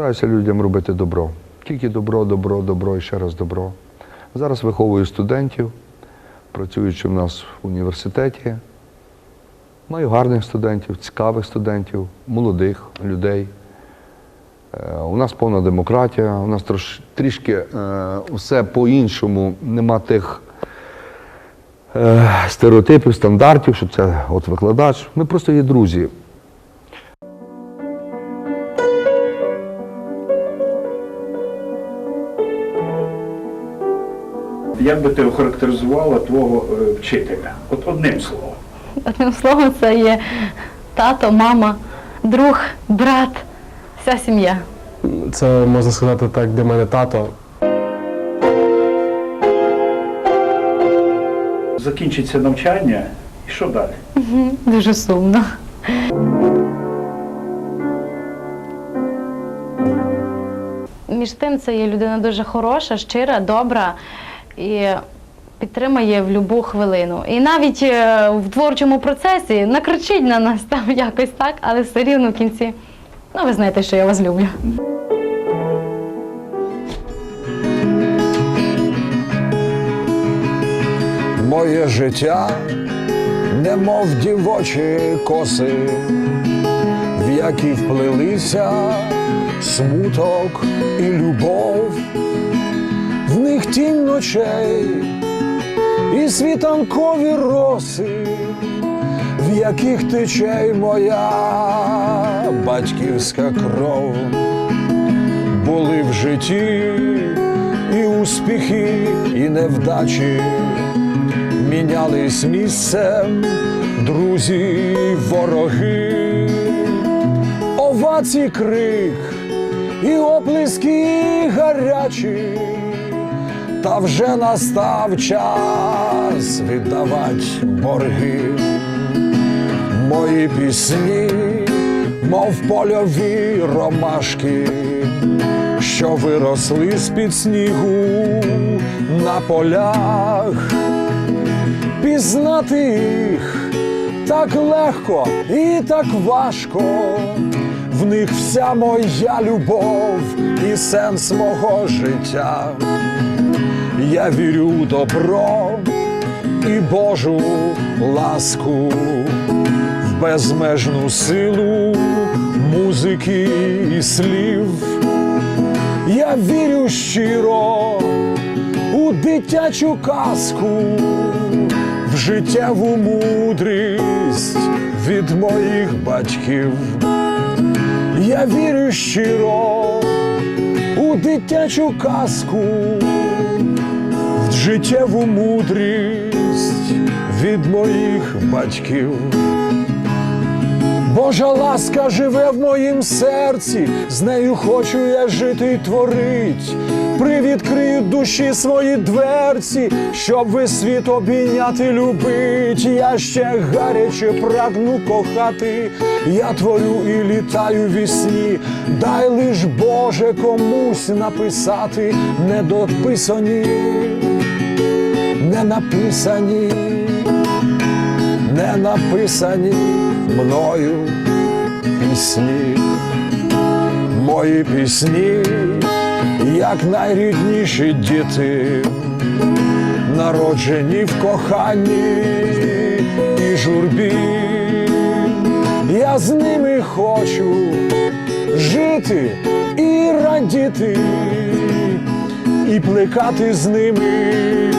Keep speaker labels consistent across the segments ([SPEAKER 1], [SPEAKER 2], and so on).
[SPEAKER 1] Стараюся людям робити добро. Тільки добро, добро, добро і ще раз добро. Зараз виховую студентів, працюючи в нас в університеті. Маю гарних студентів, цікавих студентів, молодих людей. Е, У нас повна демократія, у нас трош, трішки е, усе по-іншому, нема тих е, стереотипів, стандартів, що це от викладач. Ми просто є друзі.
[SPEAKER 2] Як би ти охарактеризувала твого е, вчителя? От одним словом.
[SPEAKER 3] Одним словом, це є тато, мама, друг, брат, вся сім'я.
[SPEAKER 4] Це можна сказати так для мене тато.
[SPEAKER 2] Закінчиться навчання, і що далі?
[SPEAKER 3] Дуже сумно. Між тим, це є людина дуже хороша, щира, добра і підтримує в будь-яку хвилину. І навіть е, в творчому процесі накричить на нас там якось так, але все рівно в кінці. Ну, ви знаєте, що я вас люблю.
[SPEAKER 5] Моє життя, немов дівочі коси, в які вплилися смуток і любов, в них тінь ночей і світанкові роси, в яких тече моя батьківська кров. Були в житті і успіхи, і невдачі, мінялись місцем друзі, вороги, овацій крик і оплески гарячі, та вже настав час віддавать борги. Мої пісні, мов польові ромашки, що виросли з-під снігу на полях. Пізнати їх так легко і так важко. В них вся моя любов і сенс мого життя. Я вірю у добро і Божу ласку, в безмежну силу музики і слів. Я вірю щиро у дитячу казку, в життєву мудрість від моїх батьків. Я вірю щиро у дитячу казку, життєву мудрість від моїх батьків. Божа ласка живе в моїм серці, з нею хочу я жити й творить. Привідкрию душі свої дверці, щоб весь світ обійняти, любить. Я ще гаряче прагну кохати, я творю і літаю вісні. Дай лиш Боже комусь написати недописані, не написані не написані мною пісні, мої пісні, як найрідніші діти, народжені в коханні і журбі. Я з ними хочу жити і радіти, і плекати з ними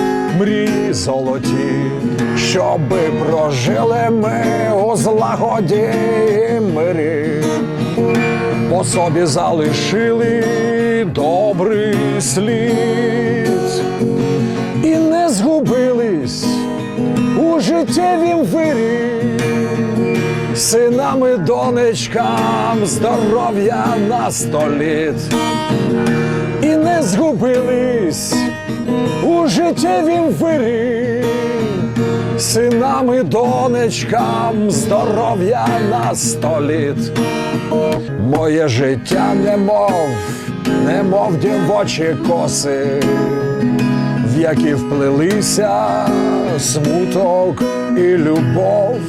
[SPEAKER 5] золоті, щоби прожили ми у злагоді мирі, по собі залишили добрий слід і не згубились у життєвім вирі. Синами, донечкам здоров'я на століт і не згубились у життєвім вирі, синами, донечкам здоров'я на століт. Моє життя немов, немов дівочі коси, в які вплилися смуток і любов,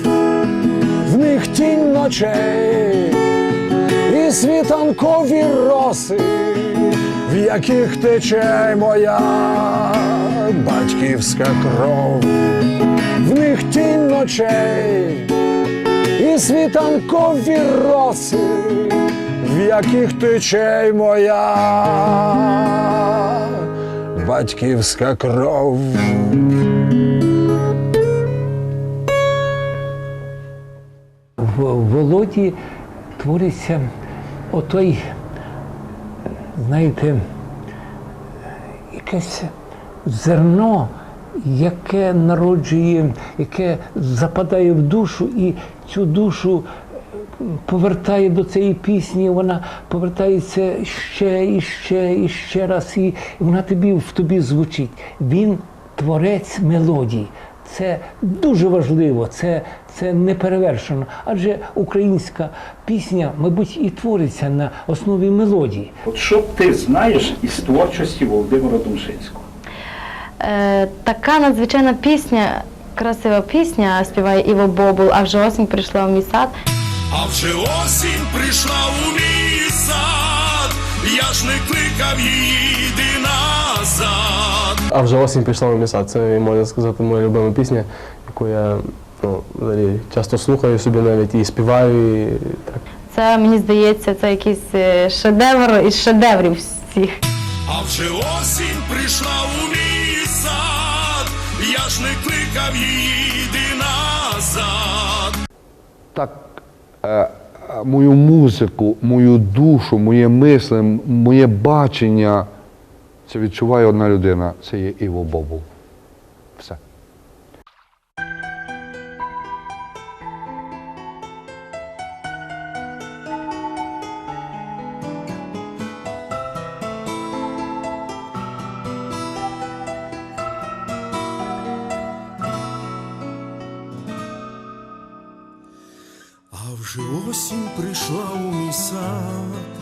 [SPEAKER 5] в них тінь ночей світанкові роси, в яких тече моя батьківська кров, в них тінь ночей і світанкові роси, в яких тече моя батьківська кров.
[SPEAKER 6] в Володі твориться отой, знаєте, якесь зерно, яке народжує, яке западає в душу і цю душу повертає до цієї пісні, вона повертається ще і ще і ще раз, і вона тобі в тобі звучить. Він творець мелодій. Це дуже важливо, це, це не перевершено. Адже українська пісня, мабуть, і твориться на основі мелодії.
[SPEAKER 2] От що ти знаєш із творчості Володимира Думшинського?
[SPEAKER 3] Е, така надзвичайна пісня, красива пісня співає Іво Бобул, а вже осінь прийшла в мій сад.
[SPEAKER 7] А вже осінь прийшла у мій сад, я ж не кликав її, йди назад.
[SPEAKER 4] А вже осінь пішла в міса. Це можна сказати моя любима пісня, яку я ну, взагалі часто слухаю собі навіть і співаю. І так.
[SPEAKER 3] Це мені здається, це якийсь е, шедевр із шедеврів всіх.
[SPEAKER 7] А вже осінь прийшла у мій сад, я ж не кликав її, йди назад.
[SPEAKER 1] Так, е, е, мою музику, мою душу, моє мисле, моє бачення це відчуває одна людина. Це є Іво Бобул. Все.
[SPEAKER 7] А вже осінь прийшла у мій сад,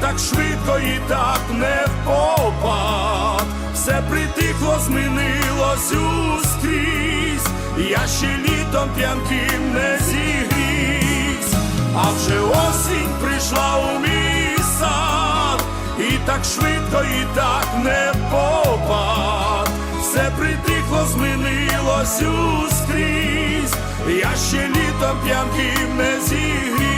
[SPEAKER 7] так швидко, і так не впопад. Все притихло, змінилось ускрізь, я ще літом п'янким не зігрівсь. А вже осінь прийшла у мій сад, і так швидко, і так не впопад. Все притихло, змінилось ускрізь, я ще літом п'янким не зігрівсь.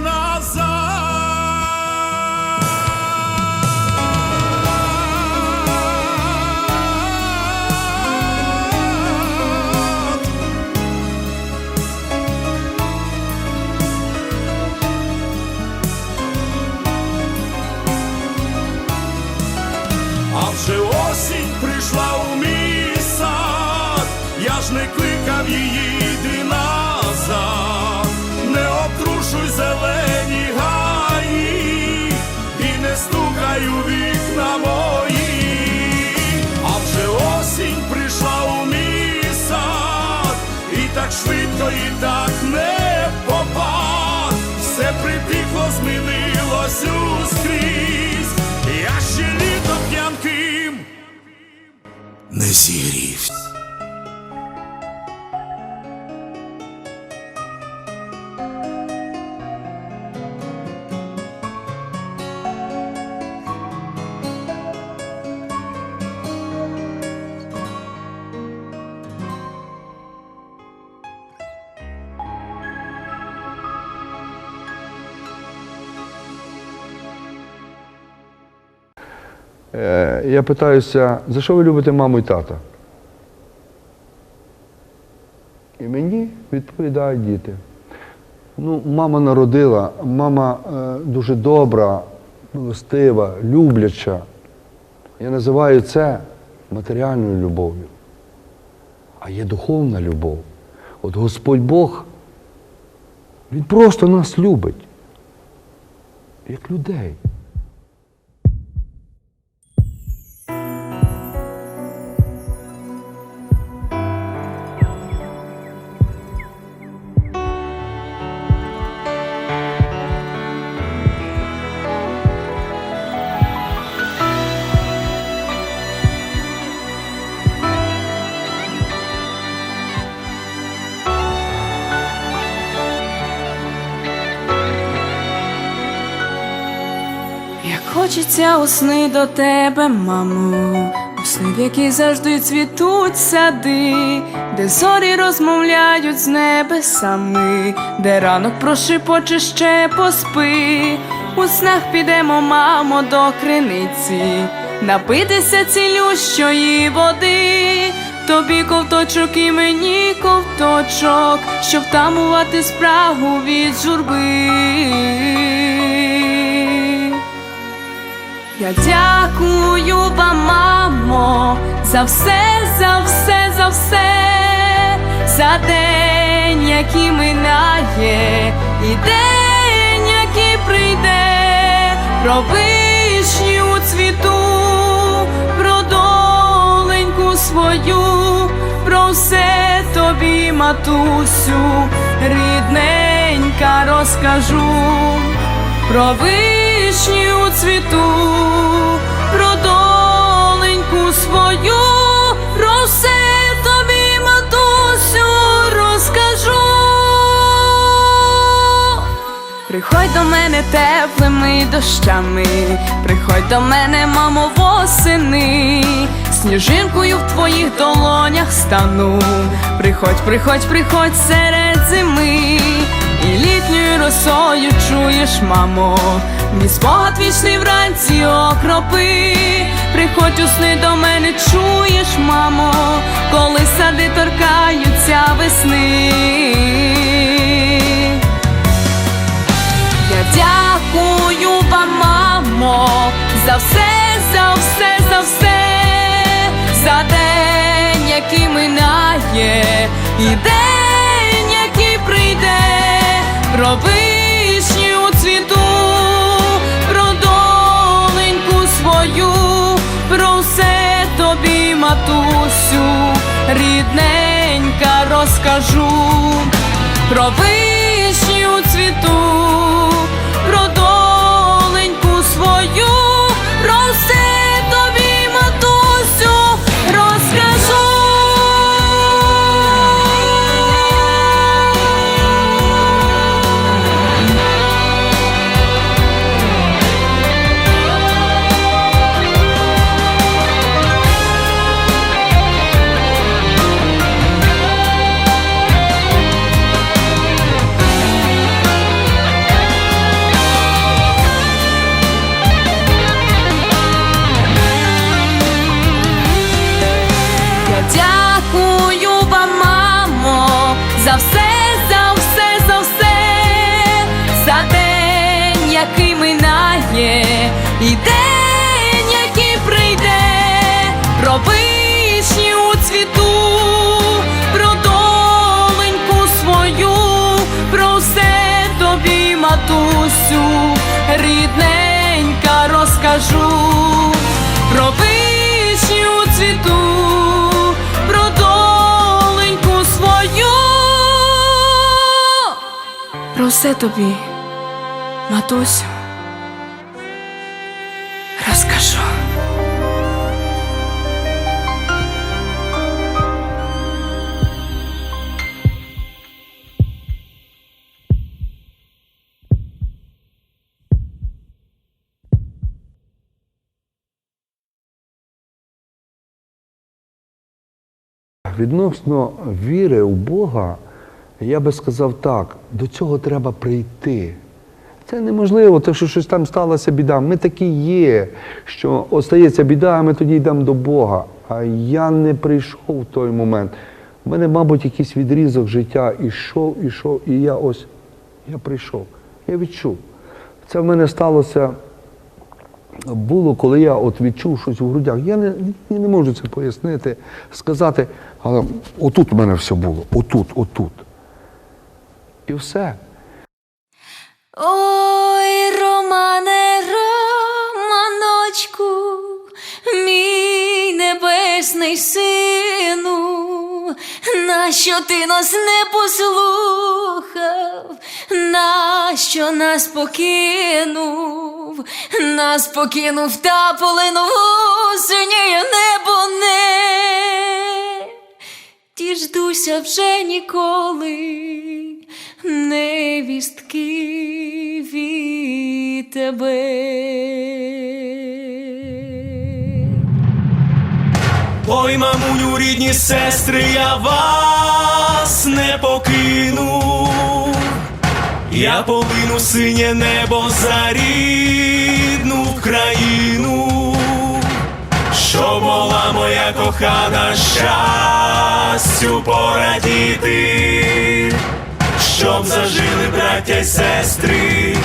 [SPEAKER 8] швидко, і так не попав, все припікло, змінилось ускрізь, я ще літо п'янким не зігрівся.
[SPEAKER 1] Я питаюся, за що ви любите маму і тата? І мені відповідають діти. Ну, мама народила, мама е, дуже добра, милостива, любляча. Я називаю це матеріальною любов'ю. А є духовна любов. От Господь Бог, Він просто нас любить, як людей.
[SPEAKER 9] Як хочеться у сни до тебе, мамо, у сни, в які завжди цвітуть сади, де зорі розмовляють з небесами, де ранок прошипоче ще поспи. У снах підемо, мамо, до криниці, напитися цілющої води, тобі ковточок і мені ковточок, щоб тамувати спрагу від журби. Я дякую вам, мамо, за все, за все, за все, за день, який минає, і день, який прийде, про вишню цвіту, про доленьку свою, про все тобі, матусю, рідненька розкажу. Про вишню цвіту, про доленьку свою, про все тобі, матусю, розкажу. Приходь до мене теплими дощами, приходь до мене, мамо, восени, сніжинкою в твоїх долонях стану. Приходь, приходь, приходь серед зими, і літньою росою чуєш, мамо, мій спогад вічний вранці окропи. Приходь у сни до мене, чуєш, мамо, коли сади торкаються весни. Я дякую вам, мамо, за все, за все, за все, за день, який минає, і день, який прийде, про вишню цвіту, про доленьку свою, про все тобі, матусю, рідненька розкажу. Про вишню все тобі, матусю, розкажу.
[SPEAKER 1] Відносно віри у Бога, я би сказав так, до цього треба прийти. Це неможливо, те, що щось там сталося біда. Ми такі є, що остається біда, а ми тоді йдемо до Бога. А я не прийшов в той момент. У мене, мабуть, якийсь відрізок життя ішов, ішов, і я ось, я прийшов. Я відчув. Це в мене сталося було, коли я от відчув щось у грудях. Я не, я не можу це пояснити, сказати, але отут у мене все було, отут, отут. І все.
[SPEAKER 10] Ой, Романе, Романочку, мій небесний сину, нащо ти нас не послухав, нащо нас покинув, нас покинув та полинув синє небо не діждуся вже ніколи невістки від тебе.
[SPEAKER 11] Ой, мамуню, рідні сестри, я вас не покину. Я полину синє небо за рідну країну, що була моя кохана щастю порадіти, щоб зажили браття й сестри,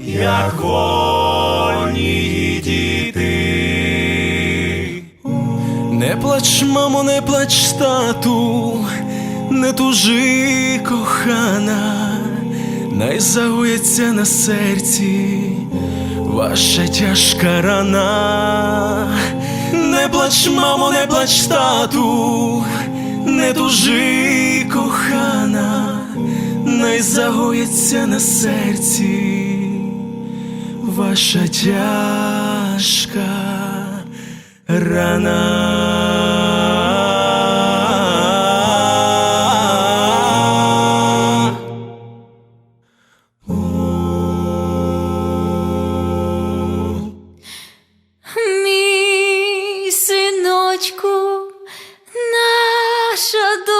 [SPEAKER 11] як вольні діти. Не плач, мамо, не плач, тату, не тужи, кохана, най загоїться на серці ваша тяжка рана. Не плач, мамо, не плач, тату, не тужи, кохана, най загоїться на серці ваша тяжка рана.
[SPEAKER 10] Мій синочку, наша доле.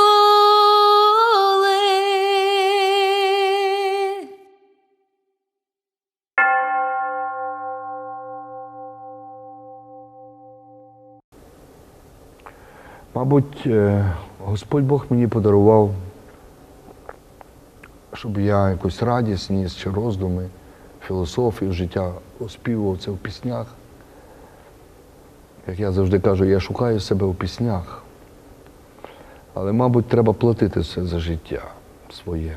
[SPEAKER 1] Мабуть, е, Господь Бог мені подарував, щоб я якусь радість ніс чи роздуми, філософію життя оспівував це в піснях. Як я завжди кажу, я шукаю себе в піснях. Але, мабуть, треба платити все за життя своє.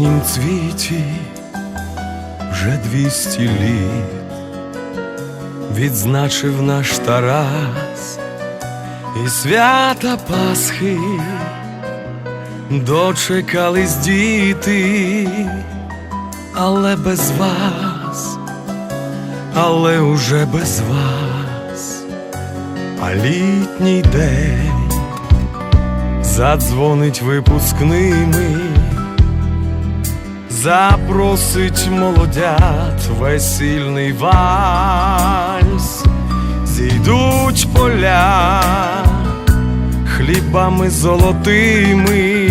[SPEAKER 11] Білосніжнім цвіті вже двісті літ відзначив наш Тарас і свята Пасхи дочекались діти, але без вас, але уже без вас, а літній день задзвонить випускними, запросить молодят весільний вальс, зійдуть поля хлібами золотими,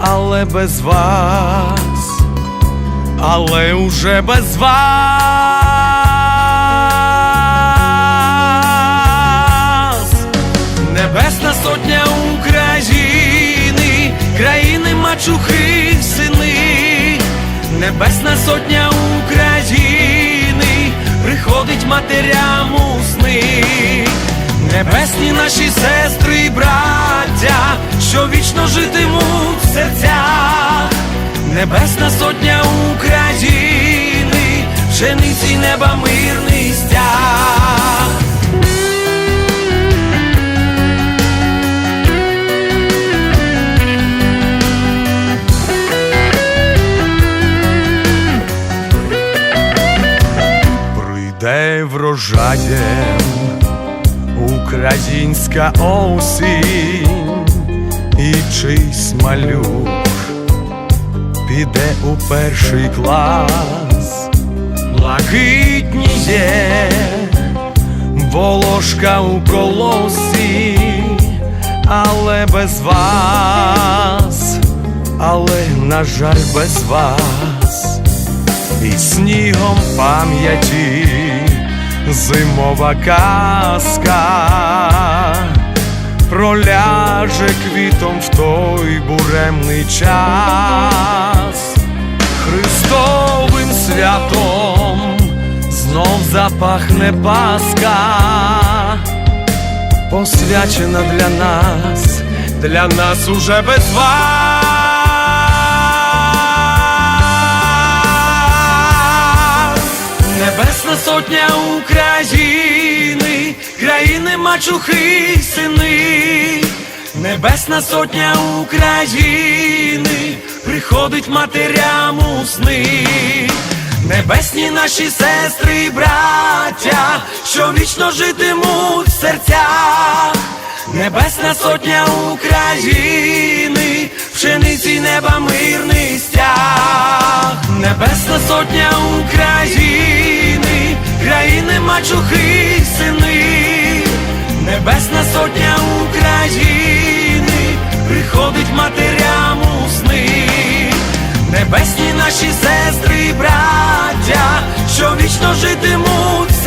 [SPEAKER 11] але без вас, але уже без вас. Небесна сотня України
[SPEAKER 8] країни мачухи Небесна сотня України приходить матерям у сни. Небесні наші сестри і браття, що вічно житимуть в серцях. Небесна сотня України, пшениці неба мирний стяг. Прийде українська осінь, і чийсь малюк піде у перший клас, блакитніє волошка у колосі, але без вас, але, на жаль, без вас. І снігом пам'яті зимова казка проляже квітом в той буремний час, Христовим святом знов запахне Пасха, посвячена для нас, для нас уже без вас. Небесна сотня України, країни мачухи сини, Небесна сотня України приходить матерям у сни. Небесні наші сестри і браття, що вічно житимуть в серцях. Небесна сотня України, пшениці неба мирний стяг. Небесна сотня України, країни мачухи сини, Небесна сотня України, приходить матерям у сни. Небесні наші сестри браття, що вічно житимуть